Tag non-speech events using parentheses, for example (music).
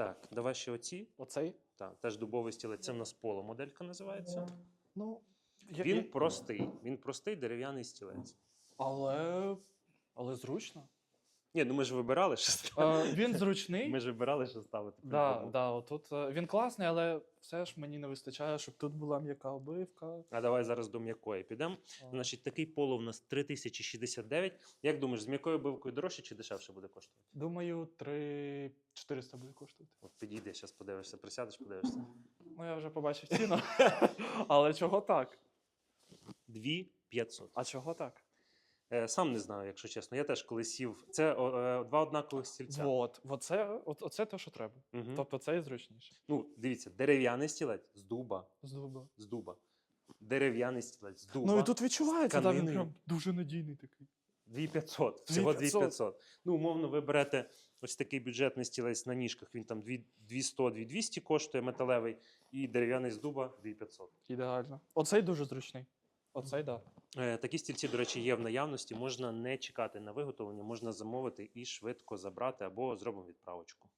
Так, давай ще оці. Оцей? Так, теж дубовий стілець. Це в нас поло моделька називається. Ну, я- Він я- простий. Він простий дерев'яний стілець. Але. Але зручно. Ні, ну ми ж вибирали, що ставити. Е, він зручний. Ми ж вибирали, що ставити. Да, да, отут, е, він класний, але все ж мені не вистачає, щоб тут була м'яка обивка. А давай зараз до м'якої підемо. Значить, такий поло в нас 3069. Як думаєш, з м'якою обивкою дорожче чи дешевше буде коштувати? Думаю, 3 400 буде коштувати. От підійди, зараз подивишся, присядеш, подивишся. Ну, я вже побачив ціну. (laughs) Але чого так? 2500. А чого так? Е, Сам не знаю, якщо чесно. Я теж коли сів. Це е, два однакових стільця. Вот, оце, от, оце те, що треба. Мгм. Тобто це і зручніше. Ну, дивіться, дерев'яний стілець з дуба. З дуба. З дуба. Дерев'яний стілець з дуба. Ну і тут відчувається, да, він прям дуже надійний такий. 2500. Всього 2500. 2500. Ну, умовно, ви берете ось такий бюджетний стілець на ніжках. Він там 200-2200 коштує металевий, і дерев'яний з дуба 2500. Ідеально. Оцей дуже зручний. Оцей. Да. Е, Такі стільці, до речі, є в наявності. Можна не чекати на виготовлення, можна замовити і швидко забрати або зробимо відправочку.